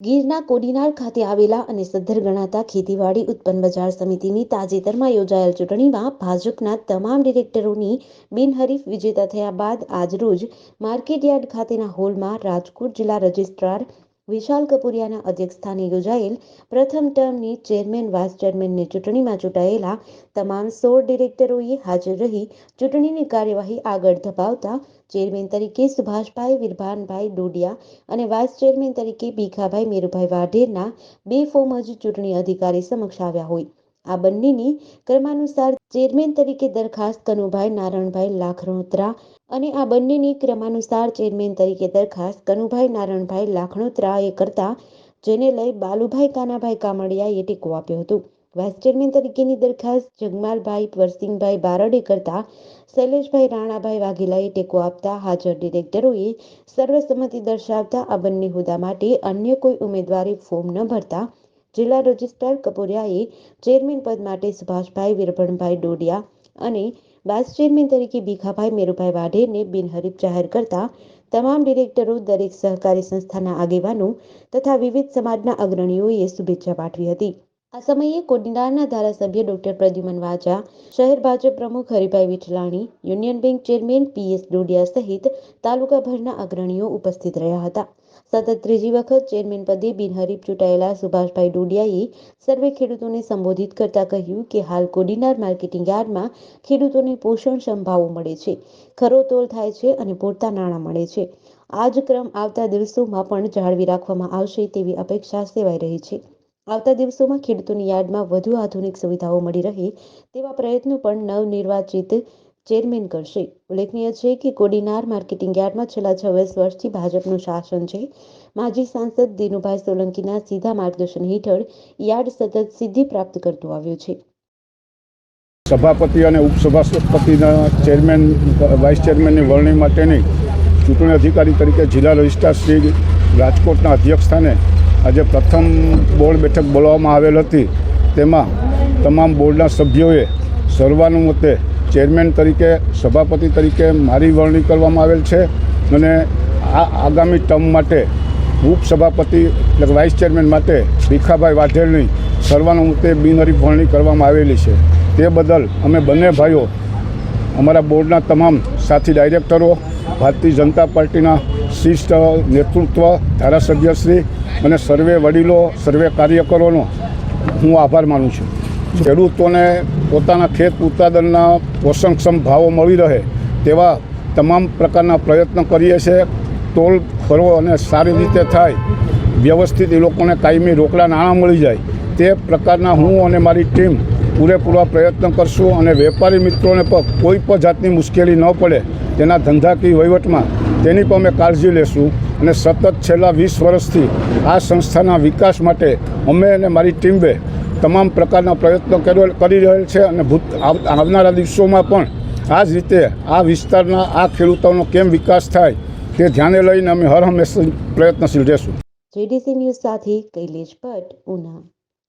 ગીરના કોડીનાર ખાતે આવેલા અને સદ્ધર ગણાતા ખેતીવાડી ઉત્પન્ન બજાર સમિતિની તાજેતરમાં યોજાયેલ ચૂંટણીમાં ભાજપના તમામ ડિરેક્ટરોની બિનહરીફ વિજેતા થયા બાદ આજરોજ માર્કેટયાર્ડ ખાતેના હોલમાં રાજકોટ જિલ્લા રજિસ્ટ્રાર વિશાલ કપુરિયાના અધ્યક્ષસ્થાને યોજાયેલ પ્રથમ ટર્મની ચેરમેન વાઇસ ચેરમેનની ચૂંટણીમાં ચૂંટાયેલા તમામ સોળ ડિરેક્ટરોએ હાજર રહી ચૂંટણીની કાર્યવાહી આગળ ધપાવતા ચેરમેન તરીકે સુભાષભાઈ વિરભાનભાઈ ડોડિયા અને વાઇસ ચેરમેન તરીકે ભીખાભાઈ મેરુભાઈ વાઢેરના બે ફોર્મ જ ચૂંટણી અધિકારી સમક્ષ આવ્યા હોય. આ બંનેની ક્રમાનુસાર ચેરમેન તરીકે દરખાસ્ત કનુભાઈ નારણભાઈ લાખણોત્રા અને આ બંનેની ક્રમાનુસાર ચેરમેન તરીકે દરખાસ્ત કનુભાઈ નારણભાઈ લાખણોત્રાએ કરતા, જેને લઈ બાલુભાઈ કાનાભાઈ કામડિયાએ ટેકો આપ્યો હતો. વાઇસ ચેરમેન તરીકેની દરખાસ્ત જગમાલભાઈ વરસિંગભાઈ બારડે કરતા, શૈલેષભાઈ રાણાભાઈ વાઘેલાએ ટેકો આપતા હાજર ડિરેક્ટરોએ સર્વસંમતિ દર્શાવતા આ બંને હોદ્દા માટે અન્ય કોઈ ઉમેદવારે ફોર્મ ન ભરતા જિલ્લા રજિસ્ટ્રાર કપોરિયાએ ચેરમેન પદ માટે સુભાષભાઈ વિરભણભાઈ ડોડિયા અને વાઇસ ચેરમેન તરીકે ભીખાભાઈ મેરુભાઈ વાઢેરને બિનહરીફ જાહેર કરતા તમામ ડિરેક્ટરો, દરેક સહકારી સંસ્થાના આગેવાનો તથા વિવિધ સમાજના અગ્રણીઓએ શુભેચ્છા પાઠવી હતી. આ સમયે કોડીનારના ધારાસભ્ય ડોક્ટર પ્રદ્યુમન વાજા, શહેર ભાજપ પ્રમુખ Haribhai Vithlani, union bank chairman PS Dodiya સહિત તાલુકાભરના અગ્રણીઓ ઉપસ્થિત રહ્યા હતા. સતત ત્રીજી વખત ચેરમેન પદે બિનહરીફ ચૂંટાયેલા સુભાષભાઈ ડોડિયાએ સર્વે ખેડૂતોને સંબોધિત કરતા કહ્યું કે હાલ કોડીનાર માર્કેટિંગ યાર્ડમાં ખેડૂતોને પોષણક્ષમ ભાવો મળે છે, ખરો તોલ થાય છે અને પૂરતા નાણાં મળે છે. આ જ ક્રમ આવતા દિવસોમાં પણ જાળવી રાખવામાં આવશે તેવી અપેક્ષા સેવાઈ રહી છે. આવતા દિવસોમાં ખેડૂતોની યાર્ડમાં વધુ આધુનિક સુવિધાઓ મળી રહે તેવા પ્રયત્નો પણ નવનિર્વાચિત ચેરમેન કરશે. ઉલ્લેખનીય છે કે કોડીનાર માર્કેટિંગ યાર્ડમાં છેલ્લા છવ્વીસ વર્ષથી ભાજપનું શાસન છે. માજી સાંસદ દિનુભાઈ સોલંકીના સીધા માર્ગદર્શન હેઠળ યાર્ડ સતત સિદ્ધિ પ્રાપ્ત કરતું આવ્યું છે. સભાપતિ અને ઉપસભાપતિના ચેરમેન, વાઇસ ચેરમેનની વરણી માટેની ચૂંટણી અધિકારી તરીકે જિલ્લા રજિસ્ટ્રાર શ્રી રાજકોટના અધ્યક્ષસ્થાને આજે પ્રથમ બોર્ડ બેઠક બોલાવવામાં આવેલ હતી. તેમાં તમામ બોર્ડના સભ્યોએ સર્વાનુમતે ચેરમેન તરીકે, સભાપતિ તરીકે મારી વરણી કરવામાં આવેલ છે અને આ આગામી ટર્મ માટે ઉપસભાપતિ એટલે વાઇસ ચેરમેન માટે ભીખાભાઈ વાઘેલની સર્વાનુમતે બિનહરીફ વરણી કરવામાં આવેલી છે. તે બદલ અમે બંને ભાઈઓ અમારા બોર્ડના તમામ સાથી ડાયરેક્ટરો, ભારતીય જનતા પાર્ટીના શિષ્ટ, નેતૃત્વ ધારાસભ્યશ્રી અને સર્વે વડીલો, સર્વે કાર્યકરોનો હું આભાર માનું છું. ખેડૂતોને પોતાના ખેત ઉત્પાદનના પોષણક્ષમ ભાવો મળી રહે તેવા તમામ પ્રકારના પ્રયત્નો કરીએ છીએ તોલ ફરવો અને સારી રીતે થાય, વ્યવસ્થિત એ લોકોને કાયમી રોકડા નાણાં મળી જાય તે પ્રકારના હું અને મારી ટીમ પૂરેપૂરા પ્રયત્ન કરશું અને વેપારી મિત્રોને પણ કોઈ પણ જાતની મુશ્કેલી ન પડે તેના ધંધાકીય વહીવટમાં તેની પણ અમે કાળજી લેશું અને સતત છેલ્લા વીસ વર્ષથી આ સંસ્થાના વિકાસ માટે અમે અને મારી ટીમે તમામ પ્રકારના પ્રયત્નો કરી રહેલ છે અને ભૂત આવ- આવનારા દિવસોમાં પણ આ જ રીતે આ વિસ્તારના આ ખેડૂતોનો કેમ વિકાસ થાય તે ધ્યાને લઈને અમે હર હંમેશા પ્રયત્નશીલ રહેશું. જેડીસી ન્યૂઝ સાથે કૈલેશ ભટ્ટ, ઉના.